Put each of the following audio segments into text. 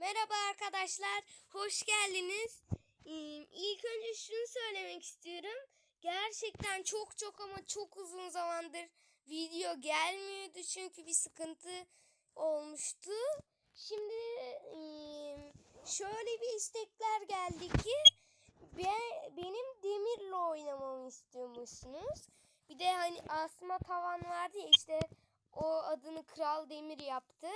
Merhaba arkadaşlar, hoş geldiniz. İlk önce şunu söylemek istiyorum. Gerçekten çok çok ama çok uzun zamandır video gelmiyordu çünkü bir sıkıntı olmuştu. Şimdi şöyle bir istekler geldi ki be- benim demirle oynamamı istiyormuşsunuz. Bir de hani asma tavan vardı ya işte o adını Kral Demir yaptı.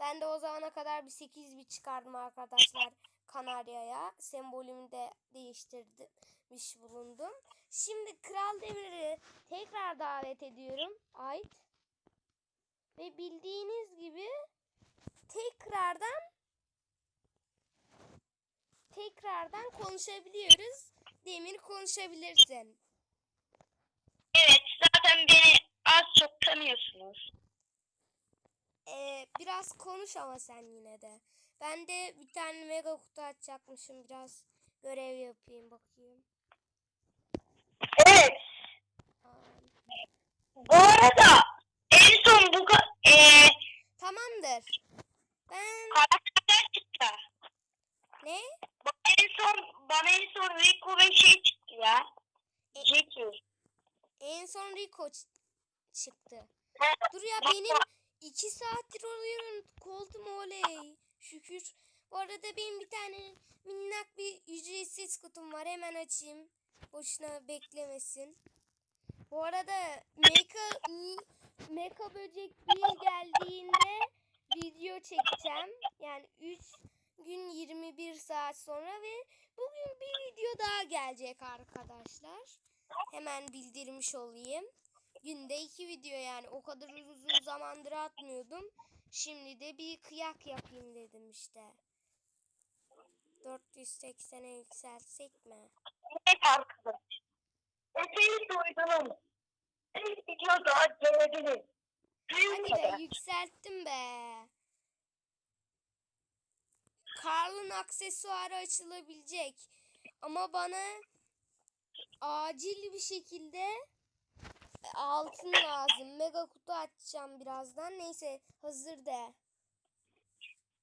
Ben de o zamana kadar bir 8 bit çıkardım arkadaşlar Kanarya'ya. Sembolümü de değiştirmiş bulundum. Şimdi Kral Demir'i tekrar davet ediyorum. Ait. Ve bildiğiniz gibi tekrardan tekrardan konuşabiliyoruz. Demir konuşabilirsin. Evet, zaten beni az çok tanıyorsunuz. Ee, biraz konuş ama sen yine de. Ben de bir tane mega kutu açacakmışım. Biraz görev yapayım bakayım. Evet, Aa, bu arada en son bu eee Tamamdır. Ben karakterler çıktı. ne? Bana en son, bana en son Rico ve şey çıktı ya. E- Jackie. En son Rico çıktı. Dur ya benim iki saattir oluyorum koltuğum oley. Şükür. Bu arada benim bir tane minnak bir ücretsiz kutum var. Hemen açayım. Boşuna beklemesin. Bu arada Mecha I, Mecha böcek 1 geldiğinde video çekeceğim. Yani 3 gün 21 saat sonra ve bugün bir video daha gelecek arkadaşlar. Hemen bildirmiş olayım. Günde iki video yani o kadar uzun zamandır atmıyordum. Şimdi de bir kıyak yapayım dedim işte. 480'e yükseltsek mi? Evet arkadaş. Epey duydunuz. Bir video daha gelebilir. Hadi be yükselttim be. Karl'ın aksesuarı açılabilecek. Ama bana acil bir şekilde altın lazım. Mega kutu açacağım birazdan. Neyse hazır de.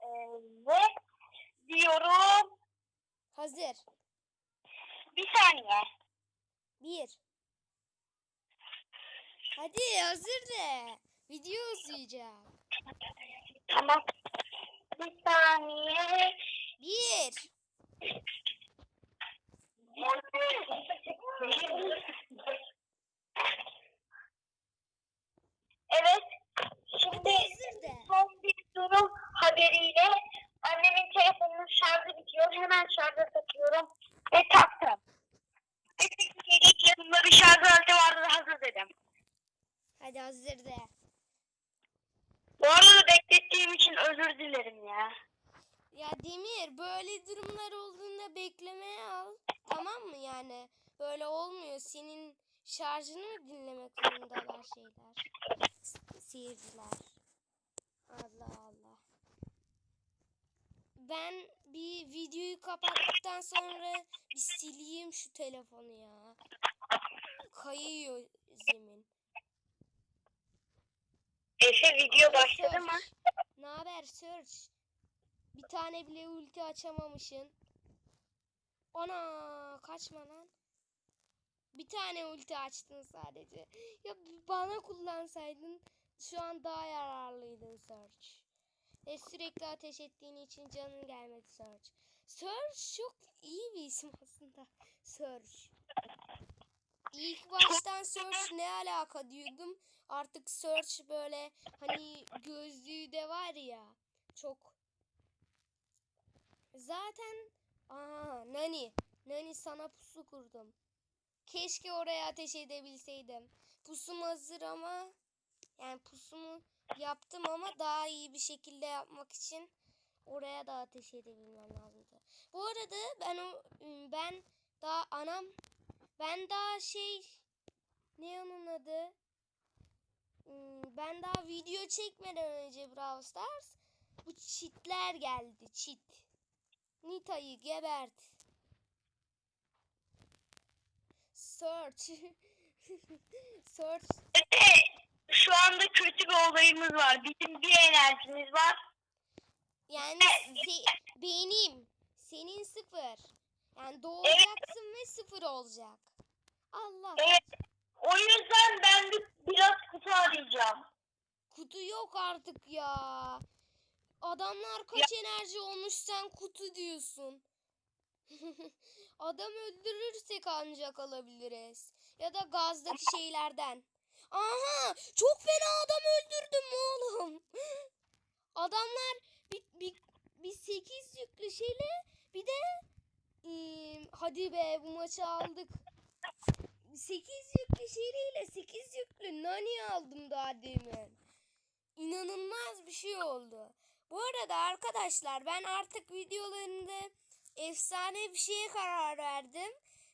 Evet, diyorum. Hazır. Bir saniye. Bir. Hadi hazır de. Video uzayacak. Tamam. Bir saniye. Bir. Evet. Şimdi son bir durum haberiyle annemin telefonunun şarjı bitiyor. Hemen şarja takıyorum ve taktım. Ve Türkiye'de yanımda bir şarj aleti vardı hazır dedim. Hadi hazır de. Bu arada beklettiğim için özür dilerim ya. Ya Demir böyle durumlar olduğunda beklemeye al. Tamam mı yani? Böyle olmuyor. Senin şarjını mı dinlemek zorundalar şeyler? Seyirciler. Allah Allah. Ben bir videoyu kapattıktan sonra bir sileyim şu telefonu ya. Kayıyor zemin. Efe video başladı mı? Ne haber Search? Bir tane bile ulti açamamışsın. Ana kaçma lan. Bir tane ulti açtın sadece. Ya bana kullansaydın şu an daha yararlıydın Search. Ve sürekli ateş ettiğin için canın gelmedi Search. Search çok iyi bir isim aslında. Search. İlk baştan Search ne alaka diyordum. Artık Search böyle hani gözlüğü de var ya. Çok. Zaten Aa Nani. Nani sana pusu kurdum. Keşke oraya ateş edebilseydim. Pusum hazır ama yani pusumu yaptım ama daha iyi bir şekilde yapmak için oraya da ateş edebilmem lazımdı. Bu arada ben o ben daha anam ben daha şey ne onun adı? Ben daha video çekmeden önce Brawl Stars bu çitler geldi. Çit. Nita'yı gebert. Search. Search. Efe şu anda kötü bir olayımız var. Bizim bir enerjimiz var. Yani se- benim. Senin sıfır. Yani doğacaksın ve sıfır olacak. Allah. Evet. O yüzden ben bir, biraz kutu arayacağım. Kutu yok artık ya. Adamlar kaç enerji olmuş sen kutu diyorsun. Adam öldürürsek ancak alabiliriz. Ya da gazdaki şeylerden. Aha çok fena adam öldürdüm oğlum. Adamlar bir, bir, bir 8 yüklü şeyle bir de eee, hadi be bu maçı aldık. 8 yüklü şeriyle 8 yüklü nani aldım daha demin. İnanılmaz bir şey oldu. Bu arada arkadaşlar ben artık videolarımda efsane bir şeye karar verdim.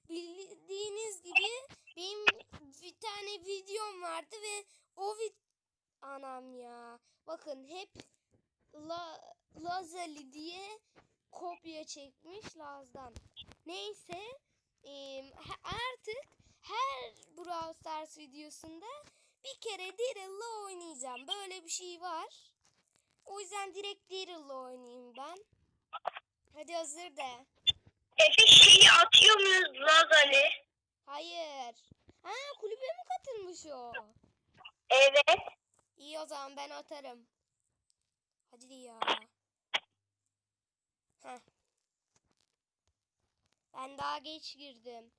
Bildiğiniz gibi benim bir tane videom vardı ve o vid anam ya. Bakın hep La Lazali diye kopya çekmiş Laz'dan. Neyse ha- artık her Brawl Stars videosunda bir kere Daryl'la oynayacağım. Böyle bir şey var. O yüzden direkt Daryl'la oynayayım ben. Hadi hazır de. Efe şeyi atıyor muyuz Lazali? Hayır. Ha kulübe mi katılmış o? Evet. İyi o zaman ben atarım. Hadi ya. Heh. Ben daha geç girdim.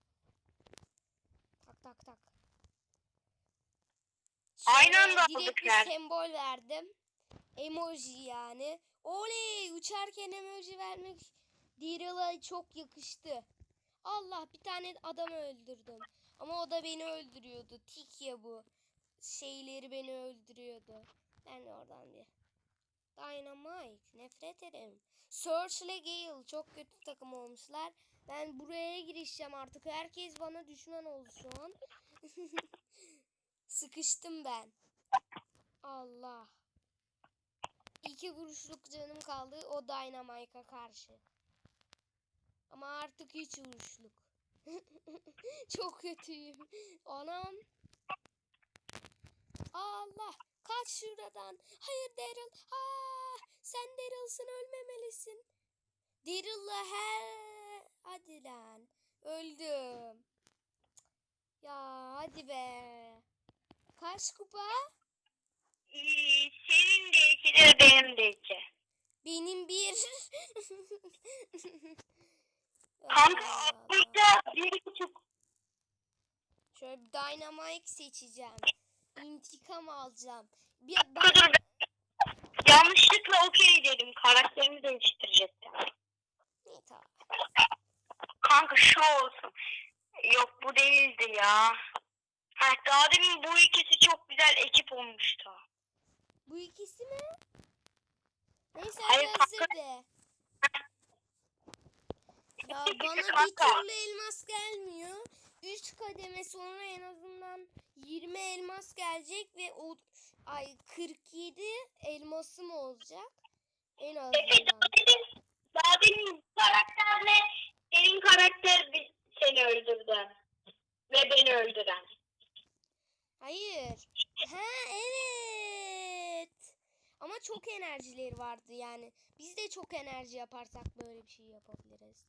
Tak tak tak. Aynı Şöyle anda direkt aldık bir yani. sembol verdim. Emoji yani. Oley uçarken emoji vermek Daryl'a çok yakıştı. Allah bir tane adamı öldürdüm. Ama o da beni öldürüyordu. Tik ya bu. Şeyleri beni öldürüyordu. Ben de oradan bir. Dynamite. Nefret ederim. Search ile Gale çok kötü takım olmuşlar. Ben buraya girişeceğim artık. Herkes bana düşman oldu şu an. Sıkıştım ben. Allah. İki vuruşluk canım kaldı o Dynamite'a karşı. Ama artık hiç vuruşluk. Çok kötüyüm. Anam. Allah. Kaç şuradan. Hayır Daryl. Aa, sen Daryl'sın ölmemelisin. Daryl'la her... Hadi lan. Öldüm. Ya hadi be. Kaç kupa? Ee, senin de de benim de iki. Benim bir. Kanka burada bir buçuk. Şöyle bir Dynamite seçeceğim. İntikam alacağım. Bir, ben, dur. Yanlışlıkla okey dedim. Karakterimi değiştirecektim. İyi, tamam. Kanka şu olsun. Yok bu değildi ya. Ha, daha demin bu ikisi çok güzel ekip olmuştu. Bu ikisi mi? Neyse Hayır, de. Ya bana bir türlü elmas gelmiyor. 3 kademe sonra en azından 20 elmas gelecek ve o ay 47 elmasım olacak. En azından. daha bu karakterle senin karakter seni öldürdü. Ve beni öldüren. Hayır. Ha evet. Ama çok enerjileri vardı yani. Biz de çok enerji yaparsak böyle bir şey yapabiliriz.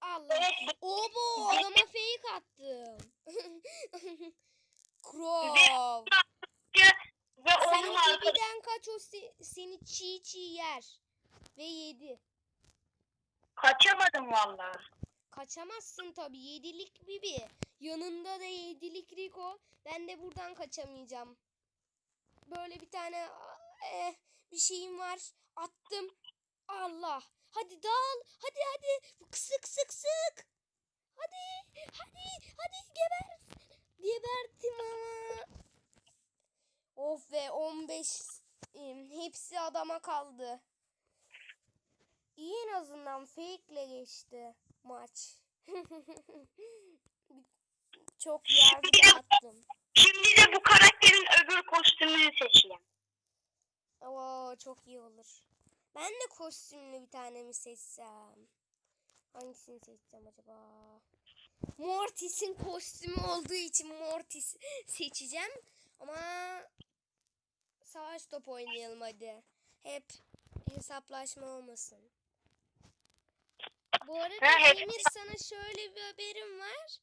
Allah. Obo adama fake attım. Crow. Ve onun gibiden kaç o se- seni çiğ çiğ yer. Ve yedi. kaçamadım valla. Kaçamazsın tabii. Yedilik Bibi. Yanında da yedilik Rico. Ben de buradan kaçamayacağım. Böyle bir tane eh, bir şeyim var. Attım. Allah. Hadi dal. Hadi hadi. Sık sık sık. Hadi. Hadi. Hadi geber. Gebertim ama. Of be 15 em, hepsi adama kaldı. İyi en azından fake ile geçti maç. Çok yardım attım. Şimdi de bu karakterin öbür kostümünü seçeyim. Oo çok iyi olur. Ben de kostümlü bir tane mi seçsem? Hangisini seçsem acaba? Mortis'in kostümü olduğu için Mortis seçeceğim. Ama savaş top oynayalım hadi. Hep hesaplaşma olmasın. Bu arada Emir sana şöyle bir haberim var.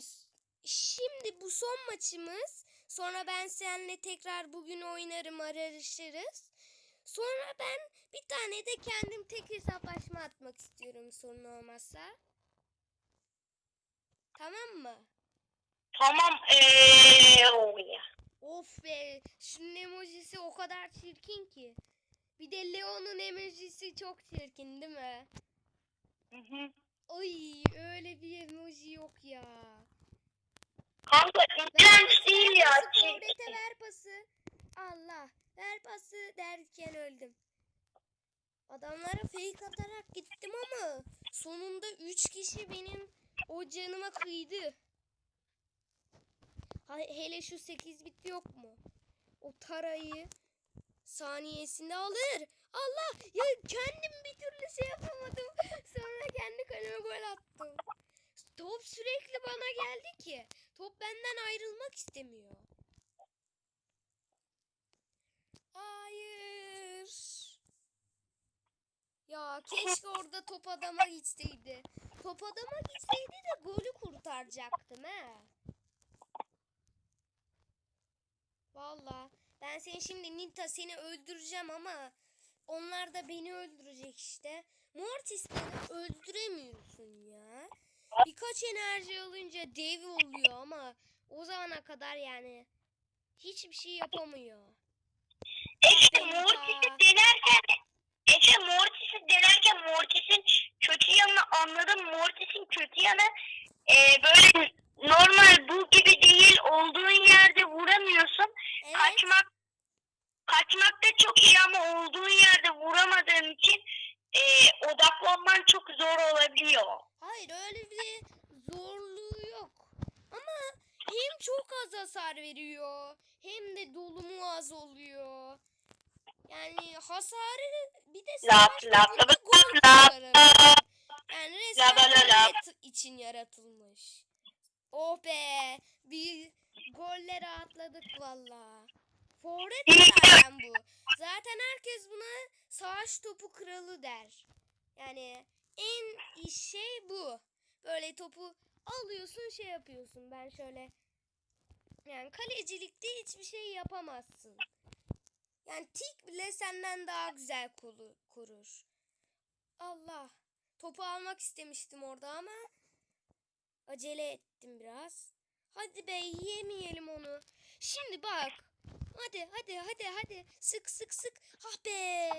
S- Şimdi bu son maçımız. Sonra ben seninle tekrar bugün oynarım ararışırız. Sonra ben bir tane de kendim tek hesaplaşma atmak istiyorum sorun olmazsa. Tamam mı? Tamam. Eee oh ya. Of be şunun emojisi o kadar çirkin ki. Bir de Leon'un emojisi çok çirkin değil mi? Hı hı. Ay öyle bir emoji yok ya. Kanka iğrenç değil ya. çirkin. Tuvalete ver pası. Allah ver pası derken öldüm. Adamlara fake atarak gittim ama sonunda 3 kişi benim o canıma kıydı. Hele şu 8 bit yok mu? O tarayı saniyesinde alır. Allah ya kendim bir türlü şey yapamadım. Sonra kendi kaleme gol attım. Top sürekli bana geldi ki. Top benden ayrılmak istemiyor. Hayır. Ya keşke orada top adama gitseydi. Top adama gitseydi de golü kurtaracaktım he. Valla ben seni şimdi Nita seni öldüreceğim ama onlar da beni öldürecek işte. Mortis'leri öldüremiyorsun ya. Birkaç enerji alınca dev oluyor ama o zamana kadar yani hiçbir şey yapamıyor. Beni Mortis'i denerken Efe Mortis'i denerken Mortis'in kötü yanını anladım. Mortis'in kötü yanı e, böyle normal bu gibi değil olduğun yerde vuramıyorsun. Evet. Kaçmak kaçmak da çok iyi ama olduğun yerde vuramadığın için e, odaklanman çok zor olabiliyor. Hayır öyle bir zorluğu yok. Ama hem çok az hasar veriyor hem de dolumu az oluyor. Yani hasarı bir de savaş topunda gol kurtarabiliyor. Yani resmen için yaratılmış. Oh be bir gollere atladık valla. Forvet zaten bu. Zaten herkes buna savaş topu kralı der. Yani en iyi şey bu. Böyle topu alıyorsun şey yapıyorsun. Ben şöyle yani kalecilikte hiçbir şey yapamazsın. Yani tik bile senden daha güzel kolu- kurur. Allah. Topu almak istemiştim orada ama acele ettim biraz. Hadi be yemeyelim onu. Şimdi bak. Hadi hadi hadi hadi. Sık sık sık. Ah be.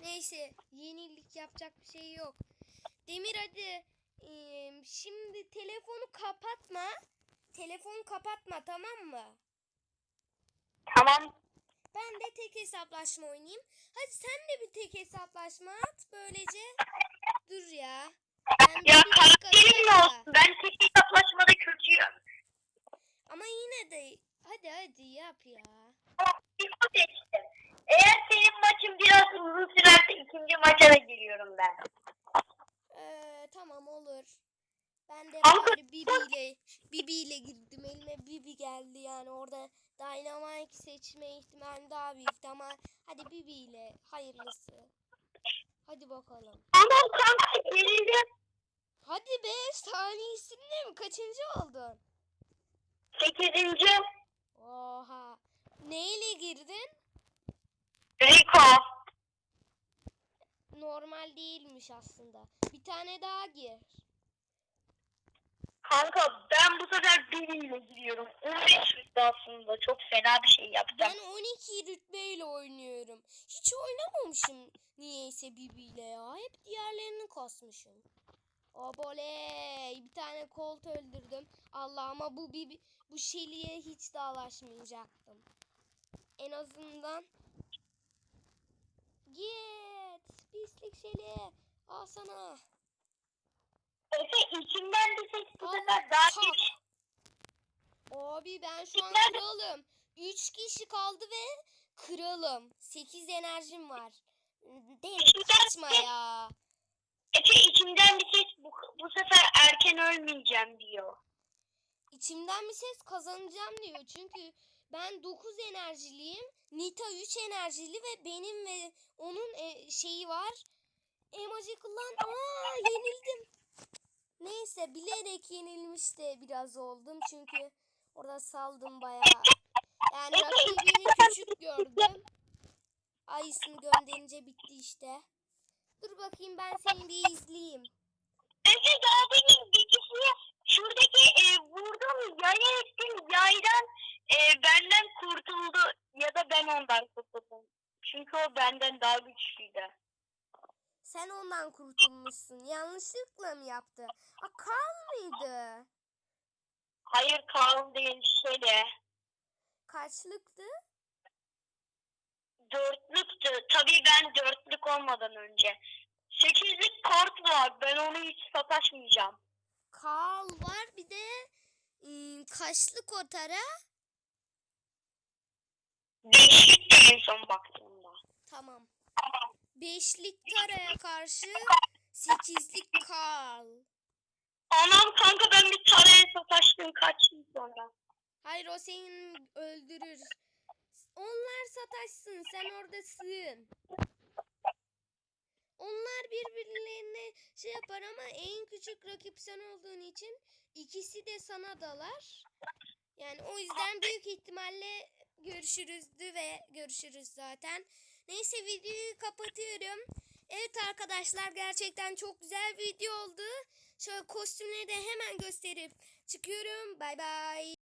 Neyse yenilik yapacak bir şey yok. Demir hadi. Ee, şimdi telefonu kapatma. Telefonu kapatma tamam mı? Tamam. Ben de tek hesaplaşma oynayayım. Hadi sen de bir tek hesaplaşma at. Böylece dur ya. Ben Ya karakterim ne olsun? Ben tek hesaplaşmada kötüyüm. Ama yine de hadi hadi yap ya. Maç seçtim. Eğer senin maçın biraz uzun sürerse ikinci maça da giriyorum ben. Ee, tamam olur. Ben de bari Bibi ile Bibi ile girdim. Elime Bibi geldi yani orada Dynamite seçme ihtimali daha büyüktü ama hadi Bibi ile hayırlısı. Hadi bakalım. Ama kanka gerildim. Hadi be saniyesinde mi? Kaçıncı oldun? Sekizinci Oha. Neyle girdin? Rico. Normal değilmiş aslında. Bir tane daha gir. Kanka ben bu sefer biriyle giriyorum. 15 rütbe aslında çok fena bir şey yapacağım. Ben 12 rütbeyle oynuyorum. Hiç oynamamışım niyeyse Bibi'yle ya. Hep diğerlerini kasmışım. Oboley. Bir tane Colt öldürdüm. Allah ama bu Bibi, bu Shelly'e hiç dağlaşmayacaktım. En azından Git. Pislik Shelly. Al sana. Efe içimden bir ses bu sefer daha geç. Abi ben şu an kralım. 3 kişi kaldı ve kralım. 8 enerjim var. Değil kaçma ya. Efe içimden bir ses bu, bu sefer erken ölmeyeceğim diyor. İçimden bir ses kazanacağım diyor. Çünkü Ben 9 enerjiliyim. Nita 3 enerjili ve benim ve onun e, şeyi var. Emoji kullan. Aa yenildim. Neyse bilerek yenilmiş de biraz oldum. Çünkü orada saldım bayağı. Yani rakibimi küçük gördüm. Ayısını gönderince bitti işte. Dur bakayım ben seni bir izleyeyim. Ece daha bilgisini şuradaki e, vurdum yaya ettim yaydan e, benden kurtuldu ya da ben ondan kurtuldum. Çünkü o benden daha güçlüydü. Sen ondan kurtulmuşsun. Yanlışlıkla mı yaptı? Aa Carl mıydı? Hayır Kaan değil şöyle. Kaçlıktı? Dörtlüktü. Tabii ben dörtlük olmadan önce. Sekizlik kart var. Ben onu hiç sataşmayacağım. Carl var bir de ım, kaçlı kotara? Beşlik de en son baktığımda. Tamam. Beşlik taraya karşı sekizlik Carl. Anam kanka ben bir taraya sataştım kaç yıl sonra. Hayır o seni öldürür. Onlar sataşsın sen oradasın. Onlar birbirlerine şey yapar ama en küçük rakip sen olduğun için ikisi de sana dalar. Yani o yüzden büyük ihtimalle görüşürüzdü ve görüşürüz zaten. Neyse videoyu kapatıyorum. Evet arkadaşlar gerçekten çok güzel video oldu. Şöyle kostümleri de hemen gösterip çıkıyorum. Bay bay.